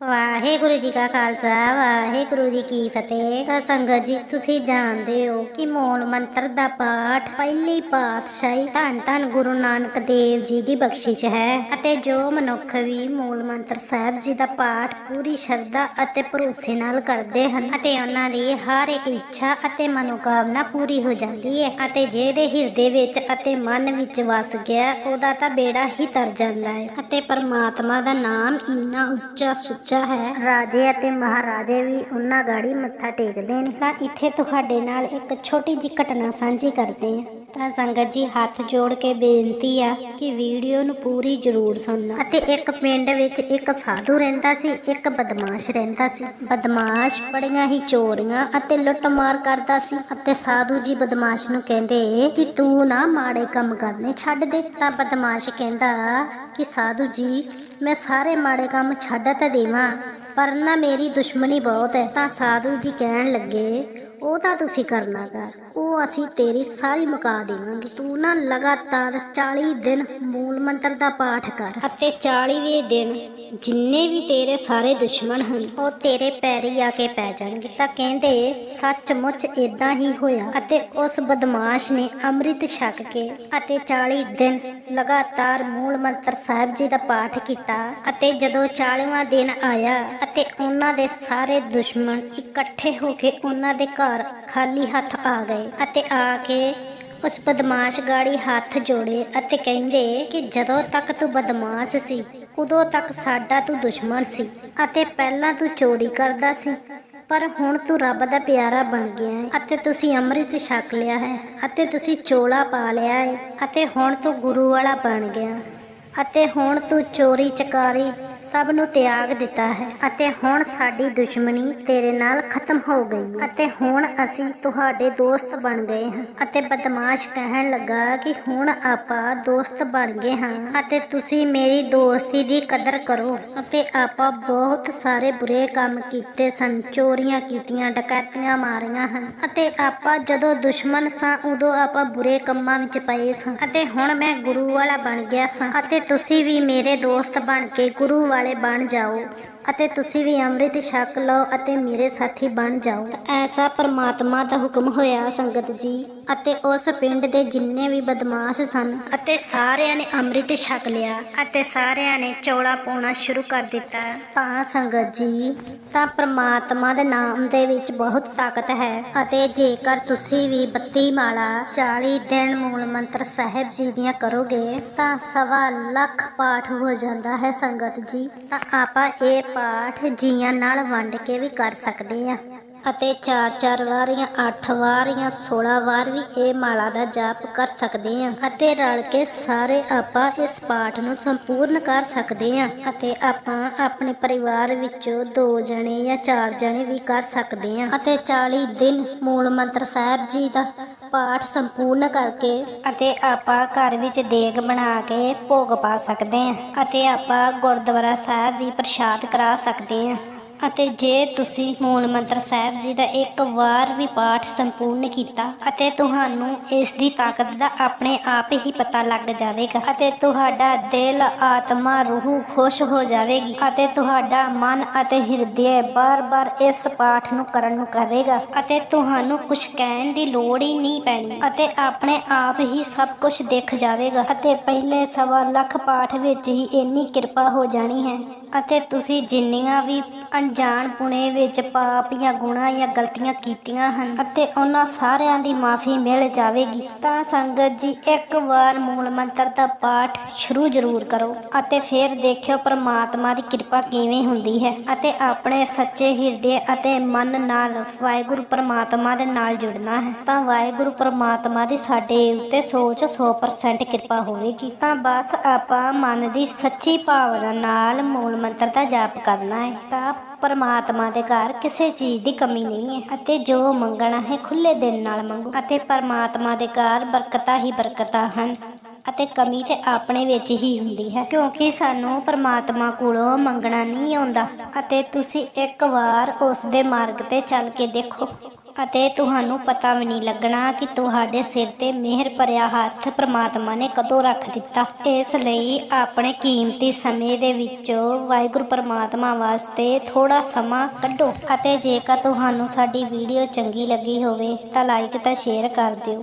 ਵਾਹਿਗੁਰੂ ਜੀ ਕਾ ਖਾਲਸਾ, ਵਾਹਿਗੁਰੂ ਜੀ ਕੀ ਫਤਿਹ। ਤਾਂ ਸੰਗਤ ਜੀ, ਤੁਸੀਂ ਜਾਣਦੇ ਹੋ ਕਿ ਮੂਲ ਮੰਤਰ ਦਾ ਪਾਠ ਪਹਿਲੀ ਪਾਤਸ਼ਾਹੀ ਧੰਨ ਧੰਨ ਗੁਰੂ ਨਾਨਕ ਦੇਵ ਜੀ ਦੀ ਬਖਸ਼ਿਸ਼ ਹੈ ਅਤੇ ਜੋ ਮਨੁੱਖ ਵੀ ਮੂਲ ਮੰਤਰ ਸਾਹਿਬ ਜੀ ਦਾ ਪਾਠ ਪੂਰੀ ਸ਼ਰਧਾ ਅਤੇ ਭਰੋਸੇ ਨਾਲ ਕਰਦੇ ਹਨ ਅਤੇ ਉਹਨਾਂ ਦੀ ਹਰ ਇੱਕ ਇੱਛਾ ਅਤੇ ਮਨੋਕਾਮਨਾ ਪੂਰੀ ਹੋ ਜਾਂਦੀ ਹੈ ਅਤੇ ਜਿਹਦੇ ਹਿਰਦੇ ਵਿੱਚ ਅਤੇ ਮਨ ਵਿੱਚ ਵਸ ਗਿਆ, ਉਹਦਾ ਤਾਂ ਬੇੜਾ ਹੀ ਤਰ ਜਾਂਦਾ ਹੈ ਅਤੇ ਪਰਮਾਤਮਾ ਦਾ ਨਾਮ ਇੰਨਾ ਉੱਚਾ ਸੁੱਚਾ ਹੈ। ਰਾਜੇ ਅਤੇ ਮਹਾਰਾਜੇ ਵੀ ਉਹਨਾਂ ਗਾੜੀ ਮੱਥਾ ਟੇਕਦੇ ਨੇ। ਤਾਂ ਇੱਥੇ ਤੁਹਾਡੇ ਨਾਲ ਇੱਕ ਛੋਟੀ ਜਿਹੀ ਘਟਨਾ ਸਾਂਝੀ ਕਰਦੇ ਹਾਂ। ਤਾਂ ਸੰਗਤ ਜੀ ਹੱਥ ਜੋੜ ਕੇ ਬੇਨਤੀ ਆ ਕਿ ਵੀਡੀਓ ਨੂੰ ਪੂਰੀ ਜ਼ਰੂਰ ਸੁਣਨਾ। ਅਤੇ ਇੱਕ ਪਿੰਡ ਵਿੱਚ ਇੱਕ ਸਾਧੂ ਰਹਿੰਦਾ ਸੀ ਇੱਕ ਬਦਮਾਸ਼ ਰਹਿੰਦਾ ਸੀ। ਬਦਮਾਸ਼ ਬੜੀਆਂ ਹੀ ਚੋਰੀਆਂ ਅਤੇ ਲੁੱਟਮਾਰ ਕਰਦਾ ਸੀ ਅਤੇ ਸਾਧੂ ਜੀ ਬਦਮਾਸ਼ ਨੂੰ ਕਹਿੰਦੇ ਕਿ ਤੂੰ ਨਾ ਮਾੜੇ ਕੰਮ ਕਰਨੇ ਛੱਡ ਦੇ। ਤਾਂ ਬਦਮਾਸ਼ ਕਹਿੰਦਾ ਕਿ ਸਾਧੂ ਜੀ ਮੈਂ ਸਾਰੇ ਮਾੜੇ ਕੰਮ ਛੱਡ ਤਾਂ ਦੇਵਾਂ ਪਰ ਨਾ ਮੇਰੀ ਦੁਸ਼ਮਣੀ ਬਹੁਤ ਹੈ। ਤਾਂ ਸਾਧੂ ਜੀ ਕਹਿਣ ਲੱਗੇ ਉਹ ਤਾਂ ਤੂੰ ਫਿਕਰ ਨਾ ਕਰ। ਉਹ ਅਸੀਂ ਤੇਰੀ ਸਾਰੀ ਮੁਕਾ ਦੇਵਾਂਗੇ। ਤੂੰ ਨਾ ਲਗਾਤਾਰ 40 ਦਿਨ ਮੂਲ ਮੰਤਰ ਦਾ ਪਾਠ ਕਰ। ਅਤੇ 40ਵੇਂ ਦਿਨ ਜਿੰਨੇ ਵੀ ਤੇਰੇ ਸਾਰੇ ਦੁਸ਼ਮਣ ਹਨ ਉਹ ਤੇਰੇ ਪੈਰੀ ਆ ਕੇ ਪੈ ਜਾਣਗੇ। ਤਾਂ ਕਹਿੰਦੇ ਸੱਚਮੁੱਚ ਇਦਾਂ ਹੀ ਹੋਇਆ। ਅਤੇ ਉਸ ਬਦਮਾਸ਼ ਨੇ ਅੰਮ੍ਰਿਤ ਛਕ ਕੇ ਅਤੇ 40 ਦਿਨ ਲਗਾਤਾਰ ਮੂਲ ਮੰਤਰ ਸਾਹਿਬ ਜੀ ਦਾ ਪਾਠ ਕੀਤਾ। ਅਤੇ ਜਦੋਂ 40ਵਾਂ ਦਿਨ ਆਇਆ ਅਤੇ ਉਹਨਾਂ ਦੇ ਸਾਰੇ ਦੁਸ਼ਮਣ ਇਕੱਠੇ ਹੋ ਕੇ ਉਹਨਾਂ ਦੇ ਘਰ ਖਾਲੀ ਹੱਥ ਆ ਗਏ ਅਤੇ ਆ ਕੇ ਉਸ ਬਦਮਾਸ਼ ਗਾੜੀ ਹੱਥ ਜੋੜੇ ਅਤੇ ਕਹਿੰਦੇ ਕਿ ਜਦੋਂ ਤੱਕ ਤੂੰ ਬਦਮਾਸ਼ ਸੀ, ਉਦੋਂ ਤੱਕ ਸਾਡਾ ਤੂੰ ਦੁਸ਼ਮਣ ਸੀ ਅਤੇ ਪਹਿਲਾਂ ਤੂੰ ਚੋਰੀ ਕਰਦਾ ਸੀ। ਪਰ ਹੁਣ ਤੂੰ ਰੱਬ ਦਾ ਪਿਆਰਾ ਬਣ ਗਿਆ ਹੈ ਅਤੇ ਤੁਸੀਂ ਅੰਮ੍ਰਿਤ ਛਕ ਲਿਆ ਹੈ ਅਤੇ ਤੁਸੀਂ ਚੋਲਾ ਪਾ ਲਿਆ ਹੈ ਅਤੇ ਹੁਣ ਤੂੰ ਗੁਰੂ ਵਾਲਾ ਬਣ ਗਿਆ ਅਤੇ ਹੁਣ ਤੂੰ ਚੋਰੀ ਚਕਾਰੀ ਸਭ ਨੂੰ ਤਿਆਗ ਦਿੱਤਾ ਹੈ। ਅਤੇ ਹੁਣ ਸਾਡੀ ਦੁਸ਼ਮਣੀ ਤੇਰੇ ਨਾਲ ਖਤਮ ਹੋ ਗਈ ਅਤੇ ਹੁਣ ਅਸੀਂ ਤੁਹਾਡੇ ਦੋਸਤ ਬਣ ਗਏ ਹਾਂ। ਅਤੇ ਬਦਮਾਸ਼ ਕਹਿਣ ਲੱਗਾ ਕਿ ਹੁਣ ਆਪਾਂ ਦੋਸਤ ਬਣ ਗਏ ਹਾਂ। ਅਤੇ ਤੁਸੀਂ ਮੇਰੀ ਦੋਸਤੀ ਦੀ ਕਦਰ ਕਰੋ। ਅਤੇ ਆਪਾਂ ਬਹੁਤ ਸਾਰੇ ਬੁਰੇ ਕੰਮ ਕੀਤੇ ਸਨ। ਚੋਰੀਆਂ ਕੀਤੀਆਂ, ਡਕੈਤੀਆਂ ਮਾਰੀਆਂ ਹਨ। ਅਤੇ ਆਪਾਂ ਜਦੋਂ ਦੁਸ਼ਮਣ ਸਾਂ, ਉਦੋਂ ਆਪਾਂ ਬੁਰੇ ਕੰਮਾਂ ਵਿੱਚ ਪਏ ਸਾਂ। ਅਤੇ ਹੁਣ ਮੈਂ ਗੁਰੂ ਵਾਲਾ ਬਣ ਗਿਆ ਸਾਂ। ਅਤੇ ਤੁਸੀਂ ਵੀ ਮੇਰੇ ਦੋਸਤ ਬਣ ਕੇ ਗੁਰੂ ਵਾਲੇ ਬਣ ਜਾਓ। ਅਤੇ ਤੁਸੀਂ ਵੀ ਅੰਮ੍ਰਿਤ ਛਕ ਲਓ ਅਤੇ ਮੇਰੇ ਸਾਥੀ ਬਣ ਜਾਓ। ਤਾਂ ਐਸਾ ਪਰਮਾਤਮਾ ਦਾ ਹੁਕਮ ਹੋਇਆ ਸੰਗਤ ਜੀ। ਅਤੇ ਉਸ ਪਿੰਡ ਦੇ ਜਿੰਨੇ ਵੀ ਬਦਮਾਸ਼ ਸਨ ਅਤੇ ਸਾਰਿਆਂ ਨੇ ਅੰਮ੍ਰਿਤ ਛਕ ਲਿਆ ਅਤੇ ਸਾਰਿਆਂ ਨੇ ਚੌੜਾ ਪਾਉਣਾ ਸ਼ੁਰੂ ਕਰ ਦਿੱਤਾ। ਤਾਂ ਸੰਗਤ ਜੀ, ਤਾਂ ਪਰਮਾਤਮਾ ਦੇ ਨਾਮ ਦੇ ਵਿੱਚ ਬਹੁਤ ਤਾਕਤ ਹੈ ਅਤੇ ਜੇਕਰ ਤੁਸੀਂ ਵੀ 32 ਮਾਲਾ 40 ਦਿਨ ਮੂਲ ਮੰਤਰ ਸਾਹਿਬ ਜੀ ਦੀਆਂ ਕਰੋਗੇ, ਤਾਂ ਸਵਾ ਲੱਖ ਪਾਠ ਹੋ ਜਾਂਦਾ ਹੈ ਸੰਗਤ ਜੀ। ਤਾਂ ਆਪਾਂ ਇਹ ਪਾਠ ਜੀਆਂ ਨਾਲ ਵੰਡ ਕੇ ਵੀ ਕਰ ਸਕਦੇ ਆ। ਅਤੇ ਚਾਰ ਚਾਰ ਵਾਰੀਆਂ 8 ਵਾਰੀਆਂ 16 ਵਾਰ ਵੀ ਇਹ ਮਾਲਾ ਦਾ ਜਾਪ ਕਰ ਸਕਦੇ ਹਾਂ ਅਤੇ ਰਲ ਕੇ ਸਾਰੇ ਆਪਾਂ ਇਸ ਪਾਠ ਨੂੰ ਸੰਪੂਰਨ ਕਰ ਸਕਦੇ ਹਾਂ ਅਤੇ ਆਪਾਂ ਆਪਣੇ ਪਰਿਵਾਰ ਵਿੱਚੋਂ ਦੋ ਜਣੇ ਜਾਂ ਚਾਰ ਜਣੇ ਵੀ ਕਰ ਸਕਦੇ ਹਾਂ ਅਤੇ 40 ਦਿਨ ਮੂਲ ਮੰਤਰ ਸਾਹਿਬ ਜੀ ਦਾ ਪਾਠ ਸੰਪੂਰਨ ਕਰਕੇ ਅਤੇ ਆਪਾਂ ਘਰ ਵਿੱਚ ਦੇਗ ਬਣਾ ਕੇ ਭੋਗ ਪਾ ਸਕਦੇ ਹਾਂ ਅਤੇ ਆਪਾਂ ਗੁਰਦੁਆਰਾ ਸਾਹਿਬ ਵੀ ਪ੍ਰਸ਼ਾਦ ਕਰਾ ਸਕਦੇ ਹਾਂ। ਅਤੇ ਜੇ ਤੁਸੀਂ ਮੂਲ ਮੰਤਰ ਸਾਹਿਬ ਜੀ ਦਾ ਇੱਕ ਵਾਰ ਵੀ ਪਾਠ ਸੰਪੂਰਨ ਕੀਤਾ ਅਤੇ ਤੁਹਾਨੂੰ ਇਸ ਦੀ ਤਾਕਤ ਦਾ ਆਪਣੇ ਆਪ ਹੀ ਪਤਾ ਲੱਗ ਜਾਵੇਗਾ ਅਤੇ ਤੁਹਾਡਾ ਦਿਲ, ਆਤਮਾ, ਰੂਹ ਖੁਸ਼ ਹੋ ਜਾਵੇਗੀ ਅਤੇ ਤੁਹਾਡਾ ਮਨ ਅਤੇ ਹਿਰਦੇ ਬਾਰ-ਬਾਰ ਇਸ ਪਾਠ ਨੂੰ ਕਰਨ ਨੂੰ ਕਹੇਗਾ ਅਤੇ ਤੁਹਾਨੂੰ ਕੁਝ ਕਹਿਣ ਦੀ ਲੋੜ ਹੀ ਨਹੀਂ ਪੈਣੀ ਅਤੇ ਆਪਣੇ ਆਪ ਹੀ ਸਭ ਕੁਝ ਦਿਖ ਜਾਵੇਗਾ ਅਤੇ ਪਹਿਲੇ ਸਵਾ ਲੱਖ ਪਾਠ ਵਿੱਚ ਹੀ ਇੰਨੀ ਕਿਰਪਾ ਹੋ ਜਾਣੀ ਹੈ। ਅਤੇ ਤੁਸੀਂ ਜਿੰਨੀਆਂ ਵੀ ਅਣਜਾਣ ਪੁਣੇ ਵਿੱਚ ਪਾਪ ਜਾਂ ਗੁਨਾਹ ਜਾਂ ਗਲਤੀਆਂ ਕੀਤੀਆਂ ਹਨ ਅਤੇ ਉਹਨਾਂ ਸਾਰਿਆਂ ਦੀ ਮਾਫੀ ਮਿਲ ਜਾਵੇਗੀ, ਤਾਂ ਸੰਗਤ ਜੀ ਇੱਕ ਵਾਰ ਮੂਲ ਮੰਤਰ ਦਾ ਪਾਠ ਸ਼ੁਰੂ ਜ਼ਰੂਰ ਕਰੋ ਅਤੇ ਫਿਰ ਦੇਖਿਓ ਪ੍ਰਮਾਤਮਾ ਦੀ ਕਿਰਪਾ ਕਿਵੇਂ ਹੁੰਦੀ ਹੈ ਅਤੇ ਆਪਣੇ ਸੱਚੇ ਹਿਰਦੇ ਅਤੇ ਮਨ ਨਾਲ ਵਾਹਿਗੁਰੂ ਪ੍ਰਮਾਤਮਾ ਦੇ ਨਾਲ ਜੁੜਨਾ ਹੈ। ਤਾਂ ਵਾਹਿਗੁਰੂ ਪ੍ਰਮਾਤਮਾ ਦੀ ਸਾਡੇ ਉੱਤੇ ਸੋਚ 100% ਕਿਰਪਾ ਹੋਵੇਗੀ। ਤਾਂ ਬਸ ਆਪਾਂ ਮਨ ਦੀ ਸੱਚੀ ਭਾਵਨਾ ਨਾਲ ਮੂਲ ਮੰਤਰ ਦਾ ਜਾਪ ਕਰਨਾ ਹੈ। ਤਾਂ ਪਰਮਾਤਮਾ ਦੇ ਘਰ ਕਿਸੇ ਚੀਜ਼ ਦੀ ਕਮੀ ਨਹੀਂ ਹੈ ਅਤੇ ਜੋ ਮੰਗਣਾ ਹੈ ਖੁੱਲੇ ਦਿਲ ਨਾਲ ਮੰਗੋ ਅਤੇ ਪਰਮਾਤਮਾ ਦੇ ਘਰ ਬਰਕਤਾਂ ਹੀ ਬਰਕਤਾਂ ਹਨ ਅਤੇ ਕਮੀ ਤੇ ਆਪਣੇ ਵਿੱਚ ਹੀ ਹੁੰਦੀ ਹੈ। ਕਿਉਂਕਿ ਸਾਨੂੰ ਪਰਮਾਤਮਾ ਕੋਲੋਂ ਮੰਗਣਾ ਨਹੀਂ ਆਉਂਦਾ ਅਤੇ ਤੁਸੀਂ ਇੱਕ ਵਾਰ ਉਸ ਦੇ ਮਾਰਗ ਤੇ ਚੱਲ ਕੇ ਦੇਖੋ। ਅਤੇ ਤੁਹਾਨੂੰ ਪਤਾ ਵੀ ਨਹੀਂ ਲੱਗਣਾ ਕਿ ਤੁਹਾਡੇ ਸਿਰ ਤੇ ਮਿਹਰ ਭਰਿਆ ਹੱਥ ਪ੍ਰਮਾਤਮਾ ਨੇ ਕਦੋਂ ਰੱਖ ਦਿੱਤਾ। ਇਸ ਲਈ ਆਪਣੇ ਕੀਮਤੀ ਸਮੇਂ ਦੇ ਵਿੱਚੋਂ ਵਾਹਿਗੁਰੂ ਪ੍ਰਮਾਤਮਾ ਵਾਸਤੇ ਥੋੜਾ ਸਮਾਂ ਕੱਢੋ ਅਤੇ ਜੇਕਰ ਤੁਹਾਨੂੰ ਸਾਡੀ ਵੀਡੀਓ ਚੰਗੀ ਲੱਗੀ ਹੋਵੇ ਤਾਂ ਲਾਈਕ ਤਾਂ ਸ਼ੇਅਰ ਕਰ ਦਿਓ।